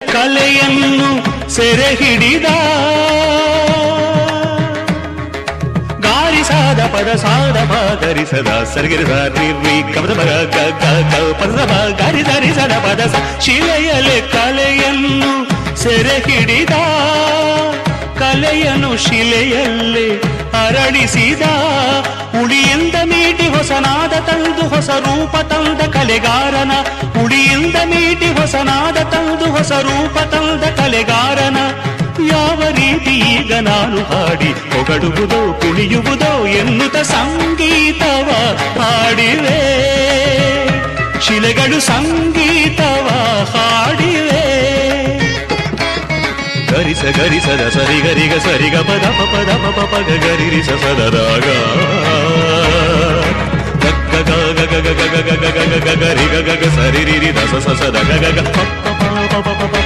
ಕಲೆಯನ್ನು ಸೆರೆ ಹಿಡಿದ ಗಾರಿಸಾದ ಪದ ಸಾದ ಪ ಗರಿ ಸದ ಸರಿಗಿರಿ ರಿ ರಿ ಕಪದ ಬಗ ಪದ ಬ ಧರಿಸದ ಪದ ಶಿಲೆಯಲೆ ಕಲೆಯನ್ನು ಸೆರೆ ಹಿಡಿದ ಕಲೆಯನ್ನು ಶಿಲೆಯಲ್ಲೇ ಅರಳಿಸಿದ ಉಳಿಯಿಂದ ಮೀಟಿ ಹೊಸನಾದ ತಂದು ಹೊಸ ರೂಪ ತಂದ ಕಲೆಗಾರನ ಉಳಿಯಿಂದ ಮೀಟಿ ಹೊಸನಾದ ತಂದು ಹೊಸ ರೂಪ ತಂದ ಕಲೆಗಾರನ, ಯಾವ ರೀತಿ ಈಗ ನಾನು ಹಾಡಿ ಹೊಗಡುವುದೋ, ಕುಣಿಯುವುದೋ ಎನ್ನುತ್ತ ಸಂಗೀತವ ಹಾಡಿವೆ. ಶಿಲೆಗಳು ಸಂಗೀತವ ಹಾಡಿವೆ. ಗರಿಸ ಗರಿಸದ ಸರಿ ಗರಿಗ ಸರಿಗ ಪದ ಪದ ಪ ಪ ಪ ಗ ಸದರಾಗ గగ గగ గగ గగ గగ గగ గగ గగ గగ గగ గగ గగ గగ గగ